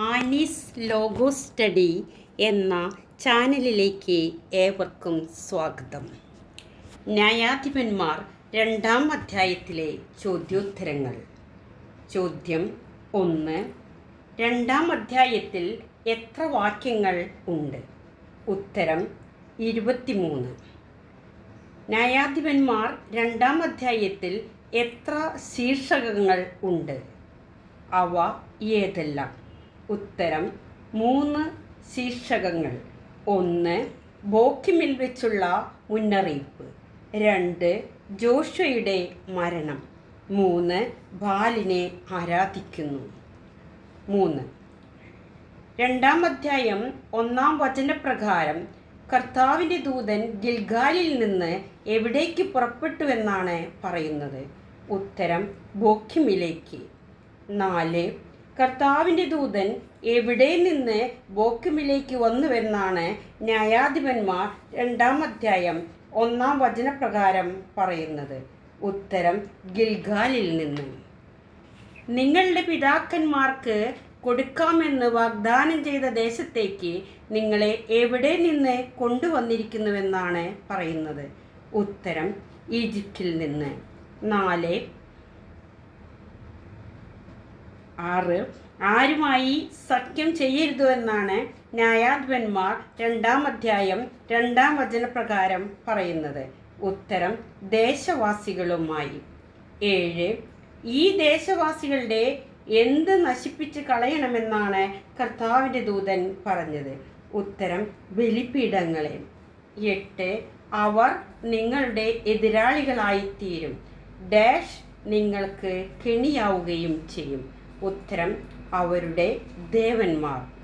Annie's logo study എന്ന ചാനലിലേക്ക് ഏവർക്കും സ്വാഗതം. ന്യായാധിപന്മാർ രണ്ടാം അധ്യായത്തിലെ ചോദ്യോത്തരങ്ങൾ. ചോദ്യം ഒന്ന്. രണ്ടാം അധ്യായത്തിൽ എത്ര വാക്യങ്ങൾ ഉണ്ട്? ഉത്തരം ഇരുപത്തിമൂന്ന്. ന്യായാധിപന്മാർ രണ്ടാം അധ്യായത്തിൽ എത്ര ശീർഷകങ്ങൾ ഉണ്ട്? അവ ഏതെല്ലാം? ഉത്തരം മൂന്ന് ശീർഷകങ്ങൾ. ഒന്ന് ബോക്കിമിൽ വെച്ചുള്ള മുന്നറിയിപ്പ്. രണ്ട് ജോഷയുടെ മരണം. മൂന്ന് ബാലിനെ ആരാധിക്കുന്നു. മൂന്ന്. രണ്ടാം അധ്യായം ഒന്നാം വചനപ്രകാരം കർത്താവിന്റെ ദൂതൻ ഗിൽഗാലിൽ നിന്ന് എവിടേക്ക് പുറപ്പെട്ടുവെന്നാണ് പറയുന്നത്. ഉത്തരം ബോക്കിമിലേക്ക്. നാല് കർത്താവിന്റെ ദൂതൻ എവിടെ നിന്ന് ബോക്കിമിലേക്ക് വന്നുവെന്നാണ് ന്യായാധിപന്മാർ രണ്ടാം അധ്യായം ഒന്നാം വചനപ്രകാരം പറയുന്നത്. ഉത്തരം ഗിൽഗാലിൽ നിന്ന്. നിങ്ങളുടെ പിതാക്കന്മാർക്ക് കൊടുക്കാമെന്ന് വാഗ്ദാനം ചെയ്ത ദേശത്തേക്ക് നിങ്ങളെ എവിടെ നിന്ന് കൊണ്ടുവന്നിരിക്കുന്നുവെന്നാണ് പറയുന്നത്. ഉത്തരം ഈജിപ്തിൽ നിന്ന്. നാല് ആറ്. ആരുമായി സഖ്യം ചെയ്യരുതുവെന്നാണ് ന്യായാധിപന്മാർ രണ്ടാം അധ്യായം രണ്ടാം വചനപ്രകാരം പറയുന്നത്. ഉത്തരം ദേശവാസികളുമായി. ഏഴ്. ഈ ദേശവാസികളുടെ എന്ത് നശിപ്പിച്ച് കളയണമെന്നാണ് കർത്താവിന്റെ ദൂതൻ പറഞ്ഞത്. ഉത്തരം ബലിപീഠങ്ങളെ. എട്ട്. അവർ നിങ്ങളുടെ എതിരാളികളായിത്തീരും. ഡാഷ് നിങ്ങൾക്ക് കെണിയാവുകയും ചെയ്യും. ഉത്തരം അവരുടെ ദേവന്മാർ.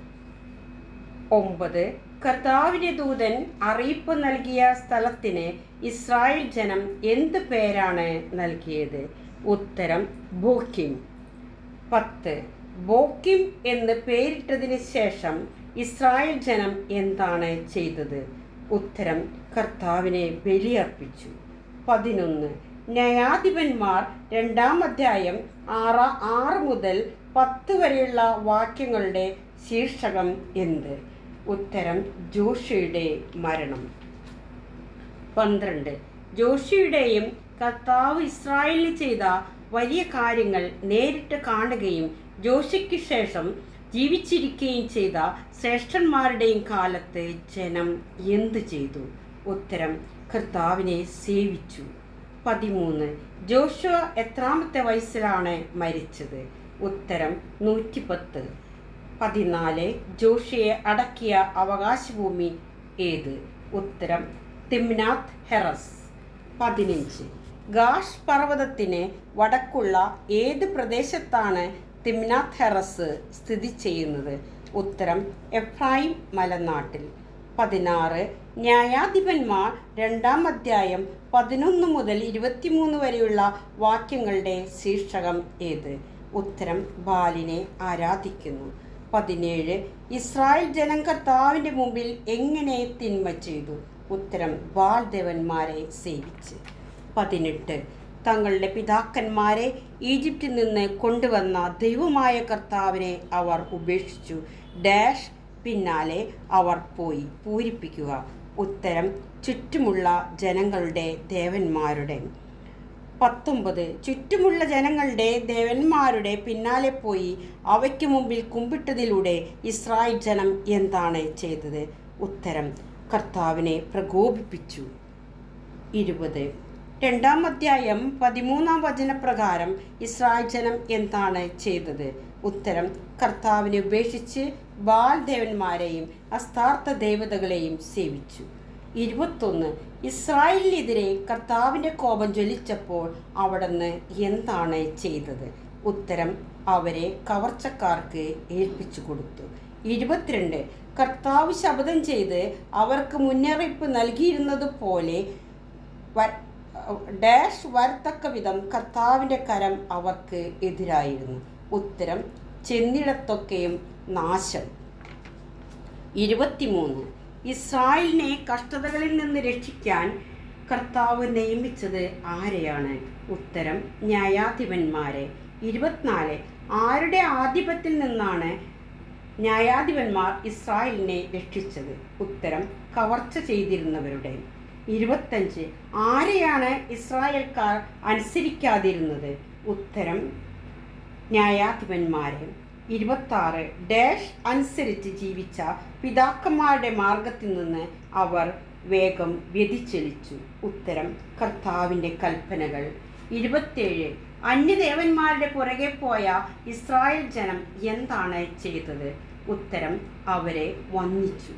ഒമ്പത് കർത്താവിന്റെ ദൂതൻ അറിയിപ്പ് നൽകിയ സ്ഥലത്തിന് ഇസ്രായേൽ ജനം എന്ത് പേരാണ് നൽകിയത്? ഉത്തരം ബോക്കിം. പത്ത് ബോക്കിം എന്ന് പേരിട്ടതിന് ശേഷം ഇസ്രായേൽ ജനം എന്താണ് ചെയ്തത്? ഉത്തരം കർത്താവിനെ ബലിയർപ്പിച്ചു. പതിനൊന്ന് ന്യായാധിപന്മാർ രണ്ടാം അധ്യായം ആറ് ആറ് മുതൽ പത്ത് വരെയുള്ള വാക്യങ്ങളുടെ ശീർഷകം എന്ത്? ഉത്തരം ജോഷിയുടെ മരണം. പന്ത്രണ്ട്. ജോഷിയുടെയും കർത്താവ് ഇസ്രായേലിൽ ചെയ്ത വലിയ കാര്യങ്ങൾ നേരിട്ട് കാണുകയും ജോഷിക്ക് ശേഷം ജീവിച്ചിരിക്കുകയും ചെയ്ത ശ്രേഷ്ഠന്മാരുടെയും കാലത്ത് ജനം എന്തു ചെയ്തു? ഉത്തരം കർത്താവിനെ സേവിച്ചു. പതിമൂന്ന്. ജോഷുവ എത്രാമത്തെ വയസ്സിലാണ് മരിച്ചത്? ഉത്തരം നൂറ്റിപ്പത്ത്. പതിനാല്. ജോഷിയെ അടക്കിയ അവകാശഭൂമി ഏത്? ഉത്തരം തിംനാഥ് ഹെറസ്. പതിനഞ്ച്. ഗാഷ് പർവതത്തിന് വടക്കുള്ള ഏത് പ്രദേശത്താണ് തിംനാഥ് ഹെറസ് സ്ഥിതി ചെയ്യുന്നത്? ഉത്തരം എഫ്രൈം മലനാട്ടിൽ. പതിനാറ്. ന്യായാധിപന്മാർ രണ്ടാം അധ്യായം പതിനൊന്ന് മുതൽ ഇരുപത്തിമൂന്ന് വരെയുള്ള വാക്യങ്ങളുടെ ശീർഷകം ഏത്? ഉത്തരം ബാലിനെ ആരാധിക്കുന്നു. പതിനേഴ്. ഇസ്രായേൽ ജനം കർത്താവിന്റെ മുമ്പിൽ എങ്ങനെ തിന്മ ചെയ്തു? ഉത്തരം ബാൽദേവന്മാരെ സേവിച്ച്. പതിനെട്ട്. തങ്ങളുടെ പിതാക്കന്മാരെ ഈജിപ്തിൽ നിന്ന് കൊണ്ടുവന്ന ദൈവമായ കർത്താവിനെ അവർ ഉപേക്ഷിച്ചു. ഡാഷ് പിന്നാലെ അവർ പോയി പൂരിപ്പിക്കുക. ഉത്തരം ചുറ്റുമുള്ള ജനങ്ങളുടെ ദേവന്മാരുടെ. പത്തൊമ്പത് ചുറ്റുമുള്ള ജനങ്ങളുടെ ദേവന്മാരുടെ പിന്നാലെ പോയി അവയ്ക്ക് മുമ്പിൽ കുമ്പിട്ടതിലൂടെ ഇസ്രായേൽ ജനം എന്താണ് ചെയ്തത്? ഉത്തരം കർത്താവിനെ പ്രകോപിപ്പിച്ചു. ഇരുപത് രണ്ടാം അധ്യായം പതിമൂന്നാം വചനപ്രകാരം ഇസ്രായേൽ ജനം എന്താണ് ചെയ്തത്? ഉത്തരം കർത്താവിനെ ഉപേക്ഷിച്ച് ബാൽദേവന്മാരെയും അസ്ഥാർത്ഥ ദേവതകളെയും സേവിച്ചു. ഇരുപത്തൊന്ന് ഇസ്രായേലിനെതിരെ കർത്താവിന്റെ കോപം ജ്വലിച്ചപ്പോൾ അവിടുന്ന് എന്താണ് ചെയ്തത്? ഉത്തരം അവരെ കവർച്ചക്കാർക്ക് ഏൽപ്പിച്ചു കൊടുത്തു. ഇരുപത്തിരണ്ട് കർത്താവ് ശപഥം ചെയ്ത് അവർക്ക് മുന്നറിയിപ്പ് നൽകിയിരുന്നത് പോലെ ഡാഷ് വരത്തക്ക വിധം കർത്താവിന്റെ കരം അവർക്ക് എതിരായിരുന്നു. ഉത്തരം ചെന്നിടത്തൊക്കെയും നാശം. ഇരുപത്തിമൂന്ന്. ഇസ്രായേലിനെ കഷ്ടതകളിൽ നിന്ന് രക്ഷിക്കാൻ കർത്താവ് നിയമിച്ചത് ആരെയാണ്? ഉത്തരം ന്യായാധിപന്മാരെ. ഇരുപത്തിനാല്. ആരുടെ ആധിപത്യത്തിൽ നിന്നാണ് ന്യായാധിപന്മാർ ഇസ്രായേലിനെ രക്ഷിച്ചത്? ഉത്തരം കവർച്ച ചെയ്തിരുന്നവരുടെ. ഇരുപത്തഞ്ച് ആരെയാണ് ഇസ്രായേൽക്കാർ അനുസരിക്കാതിരുന്നത്? ഉത്തരം ന്യായാധിപന്മാരെ ഇരുപത്താറ് ഡാഷ് അനുസരിച്ച് ജീവിച്ച പിതാക്കന്മാരുടെ മാർഗത്തിൽ നിന്ന് അവർ വേഗം വ്യതിചലിച്ചു. ഉത്തരം കർത്താവിന്റെ കൽപ്പനകൾ. ഇരുപത്തേഴ് അന്യദേവന്മാരുടെ പുറകെ പോയ ഇസ്രായേൽ ജനം എന്താണ് ചെയ്തത്? ഉത്തരം അവരെ വന്നിച്ചു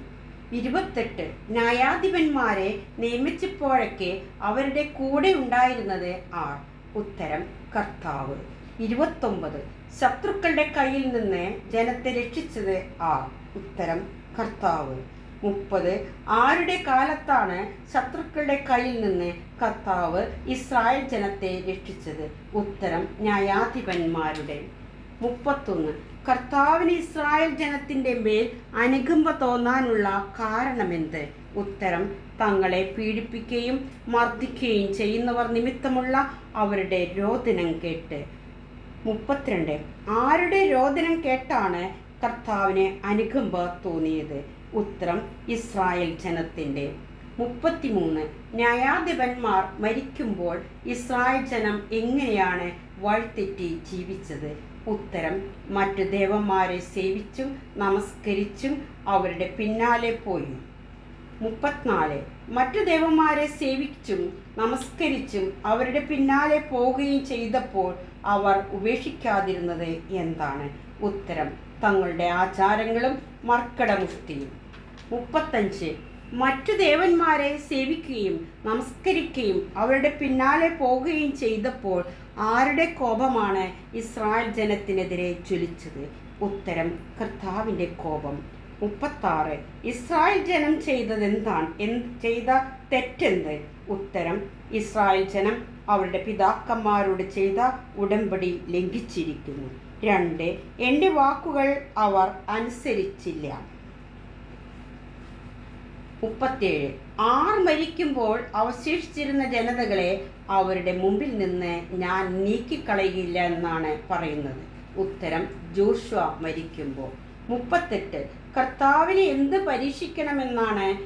ഇരുപത്തെട്ട് ന്യായാധിപന്മാരെ നിയമിച്ചപ്പോഴൊക്കെ അവരുടെ കൂടെ ഉണ്ടായിരുന്നത് ആർ? ഉത്തരം കർത്താവ്. ഇരുപത്തൊമ്പത്. ശത്രുക്കളുടെ കയ്യിൽ നിന്ന് ജനത്തെ രക്ഷിച്ചത് ആ ഉത്തരം കർത്താവ്. മുപ്പത്. ആരുടെ കാലത്താണ് ശത്രുക്കളുടെ കയ്യിൽ നിന്ന് കർത്താവ് ഇസ്രായേൽ ജനത്തെ രക്ഷിച്ചത്? ഉത്തരം ന്യായാധിപന്മാരുടെ. മുപ്പത്തൊന്ന്. കർത്താവിന് ഇസ്രായേൽ ജനത്തിന്റെ മേൽ അനുകമ്പ തോന്നാനുള്ള കാരണമെന്ത്? ഉത്തരം തങ്ങളെ പീഡിപ്പിക്കുകയും മർദ്ദിക്കുകയും ചെയ്യുന്നവർ നിമിത്തമുള്ള അവരുടെ രോദനം കേട്ട്. മുപ്പത്തിരണ്ട്. ആരുടെ രോദനം കേട്ടാണ് കർത്താവിന് അനുകമ്പ തോന്നിയത്? ഉത്തരം ഇസ്രായേൽ ജനത്തിന്റെ. മുപ്പത്തിമൂന്ന്. ന്യായാധിപന്മാർ മരിക്കുമ്പോൾ ഇസ്രായേൽ ജനം എങ്ങനെയാണ് വഴിത്തെറ്റി ജീവിച്ചത്? ഉത്തരം മറ്റു ദേവന്മാരെ സേവിച്ചും നമസ്കരിച്ചും അവരുടെ പിന്നാലെ പോയി. മുപ്പത്തിനാല്. മറ്റു ദേവന്മാരെ സേവിച്ചും നമസ്കരിച്ചും അവരുടെ പിന്നാലെ പോവുകയും ചെയ്തപ്പോൾ അവർ ഉപേക്ഷിക്കാതിരുന്നത് എന്താണ്? ഉത്തരം തങ്ങളുടെ ആചാരങ്ങളും മർക്കടമുഷ്ടിയും മുപ്പത്തഞ്ച്. മറ്റു ദേവന്മാരെ സേവിക്കുകയും നമസ്കരിക്കുകയും അവരുടെ പിന്നാലെ പോവുകയും ചെയ്തപ്പോൾ ആരുടെ കോപമാണ് ഇസ്രായേൽ ജനത്തിനെതിരെ ജ്വലിച്ചത്? ഉത്തരം കർത്താവിന്റെ കോപം. മുപ്പത്താറ്. ഇസ്രായേൽ ജനം ചെയ്തത് എന്താണ് എന്ത് ചെയ്ത തെറ്റെന്ത്? ഉത്തരം ഇസ്രായേൽ ജനം അവരുടെ പിതാക്കന്മാരോട് ചെയ്ത ഉടമ്പടി ലംഘിച്ചിരിക്കുന്നു. രണ്ട് എന്റെ വാക്കുകൾ അവർ അനുസരിച്ചില്ല. മുപ്പത്തേഴ് ആർ മരിക്കുമ്പോൾ അവശേഷിച്ചിരുന്ന ജനതകളെ അവരുടെ മുമ്പിൽ നിന്ന് ഞാൻ നീക്കിക്കളയില്ല എന്നാണ് പറയുന്നത്. ഉത്തരം ജോഷ്വ മരിക്കുമ്പോൾ. മുപ്പത്തെട്ട് കർത്താവിനെ എന്ത് പരീക്ഷിക്കണമെന്നാണ്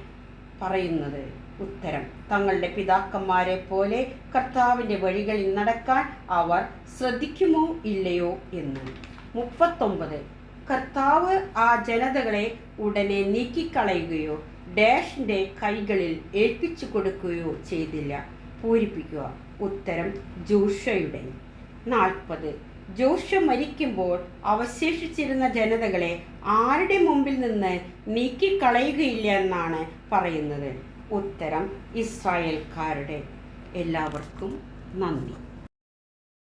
പറയുന്നത്? ഉത്തരം. തങ്ങളുടെ പിതാക്കന്മാരെ പോലെ കർത്താവിന്റെ വഴികളിൽ നടക്കാൻ അവർ ശ്രദ്ധിക്കുമോ ഇല്ലയോ എന്ന്. മുപ്പത്തൊമ്പത്. കർത്താവ് ആ ജനതകളെ ഉടനെ നീക്കിക്കളയുകയോ ഡാഷിന്റെ കൈകളിൽ ഏൽപ്പിച്ചു കൊടുക്കുകയോ ചെയ്തില്ല. പൂരിപ്പിക്കുക. ഉത്തരം ജൂഷയുടെ. നാൽപ്പത്. ജോഷ മരിക്കുമ്പോൾ അവശേഷിച്ചിരുന്ന ജനതകളെ ആരുടെ മുമ്പിൽ നിന്ന് നീക്കിക്കളയുകയില്ല എന്നാണ് പറയുന്നത്. ഉത്തരം ഇസ്രായേൽക്കാരുടെ. എല്ലാവർക്കും നന്ദി.